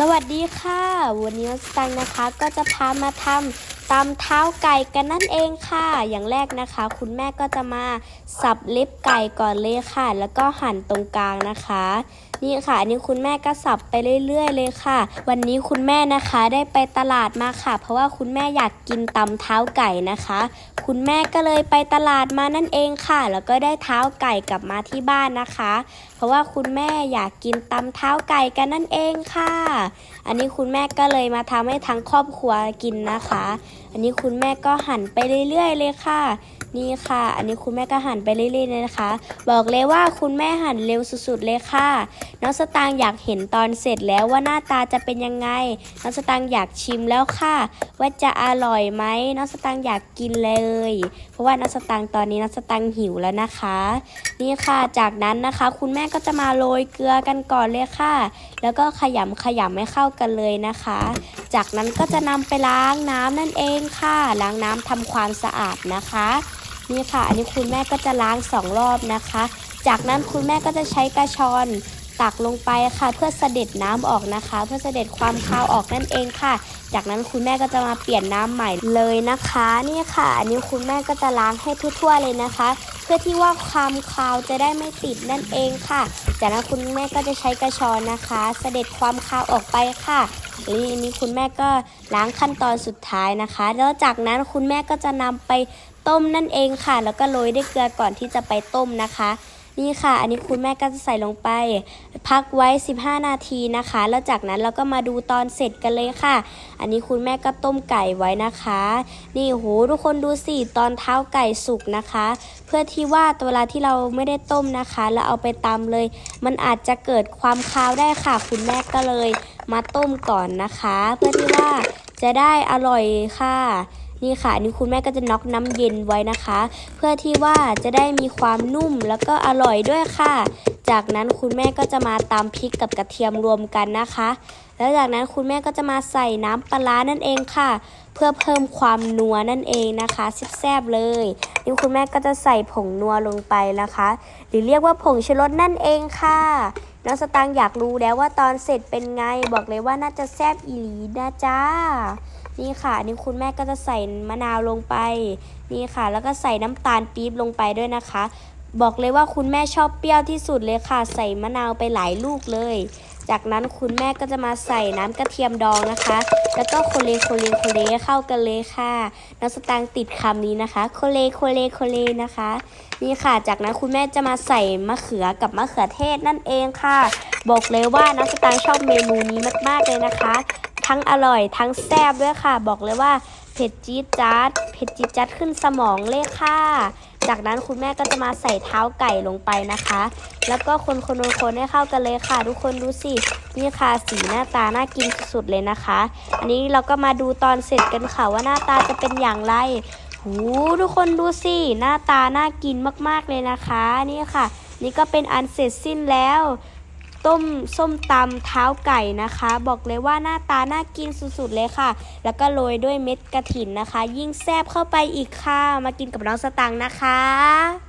สวัสดีค่ะ วันนี้สตังนะคะก็จะพามาทำตำเท้าไก่กันนั่นเองค่ะ อย่างแรกนะคะ คุณแม่ก็จะมาสับเล็บไก่ก่อนเลยค่ะ แล้วก็หั่นตรงกลางนะคะนี่ค่ะอันนี้คุณแม่ก็สับไปเรื่อย ๆ เลยค่ะ วันนี้คุณแม่นะคะได้ไปตลาดมาค่ะ เพราะว่าคุณแม่อยากกินตำเท้าไก่นะคะ คุณแม่ก็เลยไปตลาดมานั่นเองค่ะ แล้วก็ได้เท้าไก่กลับมาที่บ้านนะคะ เพราะว่าคุณแม่อยากกินตำเท้าไก่กันนั่นเองค่ะ อันนี้คุณแม่ก็เลยมาทำให้ทั้งครอบครัวกินนะคะอันนี้คุณแม่ก็หั่นไปเรื่อยๆเลยค่ะ นี่ค่ะ อันนี้คุณแม่ก็หั่นไปเรื่อยๆเลยนะคะ บอกเลยว่าคุณแม่หั่นเร็วสุดๆเลยค่ะ น้องสตางค์อยากเห็นตอนเสร็จแล้วว่าหน้าตาจะเป็นยังไง น้องสตางค์อยากชิมแล้วค่ะ ว่าจะอร่อยไหมน้องสตางค์อยากกินเลย เพราะว่าน้องสตางค์ตอนนี้น้องสตางค์หิวแล้วนะคะ นี่ค่ะจากนั้นนะคะ คุณแม่ก็จะมาโรยเกลือกันก่อนเลยค่ะ แล้วก็ขยำขยำให้เข้ากันเลยนะคะ จากนั้นก็จะนำไปล้างน้ำนั่นเองค่ะ ล้างน้ำทำความสะอาดนะคะ นี่ค่ะ อันนี้คุณแม่ก็จะล้างสองรอบนะคะ จากนั้นคุณแม่ก็จะใช้กระชอนตักลงไปค่ะ เพื่อเสด็จน้ำออกนะคะ เพื่อเสด็จความคาวออกนั่นเองค่ะ จากนั้นคุณแม่ก็จะมาเปลี่ยนน้ำใหม่เลยนะคะนี่ค่ะอันนี้คุณแม่ก็จะล้างให้ทั่วๆเลยนะคะ เพื่อที่ว่าความคาวจะได้ไม่ติดนั่นเองค่ะ จากนั้นคุณแม่ก็จะใช้กระชอนนะคะ เสด็จความคาวออกไปค่ะ อันนี้คุณแม่ก็ล้างขั้นตอนสุดท้ายนะคะ แล้วจากนั้นคุณแม่ก็จะนำไปต้มนั่นเองค่ะ แล้วก็โรยด้วยเกลือก่อนที่จะไปต้มนะคะ นี่ค่ะ อันนี้คุณแม่ก็จะใส่ลงไป พักไว้ 15 นาทีนะคะ แล้วจากนั้นเราก็มาดูตอนเสร็จกันเลยค่ะ อันนี้คุณแม่ก็ต้มไก่ไว้นะคะ นี่โหทุกคนดูสิตอนเท้าไก่สุกนะคะ เพื่อที่ว่าเวลาที่เราไม่ได้ต้มนะคะ แล้วเอาไปตำเลย มันอาจจะเกิดความคาวได้ค่ะ คุณแม่ก็เลย มาต้มก่อนนะคะ เพื่อที่ว่าจะได้อร่อยค่ะ นี่ค่ะนนี้คุณแม่ก็จะน็อกน้ำเย็นไว้นะคะ เพื่อที่ว่าจะได้มีความนุ่มแล้วก็อร่อยด้วยค่ะ จากนั้นคุณแม่ก็จะมาตำพริกกับกระเทียมรวมกันนะคะ แล้วจากนั้นคุณแม่ก็จะมาใส่น้ำปลาร้านั่นเองค่ะ เพื่อเพิ่มความนัวนั่นเองนะคะแซ่บๆเลยนี่คุณแม่ก็จะใส่ผงนัวลงไปนะคะ หรือเรียกว่าผงชูรสนั่นเองค่ะ น้องสตางค์อยากรู้แล้วว่าตอนเสร็จเป็นไง บอกเลยว่าน่าจะแซ่บอีหลีนะจ้า นี่ค่ะนนี่คุณแม่ก็จะใส่มะนาวลงไป นี่ค่ะ แล้วก็ใส่น้ำตาลปี๊บลงไปด้วยนะคะ บอกเลยว่าคุณแม่ชอบเปรี้ยวที่สุดเลยค่ะ ใส่มะนาวไปหลายลูกเลย จากนั้นคุณแม่ก็จะมาใส่น้ำกระเทียมดองนะคะ แล้วก็โคเลโคเลโคเลเข้ากันเลยค่ะน้องสตางค์ติดคำนี้นะคะโคเลโคเลโคเลนะคะ นี่ค่ะ จากนั้นคุณแม่จะมาใส่มะเขือกับมะเขือเทศนั่นเองค่ะ บอกเลยว่าน้องสตางค์ชอบเมนูนี้มากๆเลยนะคะ ทั้งอร่อยทั้งแซ่บด้วยค่ะ บอกเลยว่าเผ็ดจี๊ดจ๊าดเผ็ดจี๊ดจ๊าดขึ้นสมองเลยค่ะ จากนั้นคุณแม่ก็จะมาใส่เท้าไก่ลงไปนะคะ แล้วก็คนคนคนให้เข้ากันเลยค่ะ ทุกคนดูสิ นี่ค่ะสีหน้าตาน่ากินสุดๆเลยนะคะ อันนี้เราก็มาดูตอนเสร็จกันค่ะว่าหน้าตาจะเป็นอย่างไรหูทุกคนดูสิ หน้าตาน่ากินมากๆเลยนะคะ นี่ค่ะ นี่ก็เป็นอันเสร็จสิ้นแล้ว ต้มส้มตำเท้าไก่นะคะ บอกเลยว่าหน้าตาน่ากินสุดๆเลยค่ะ แล้วก็โรยด้วยเม็ดกระถินนะคะ ยิ่งแซ่บเข้าไปอีกค่ะ มากินกับน้องสตังค์นะคะ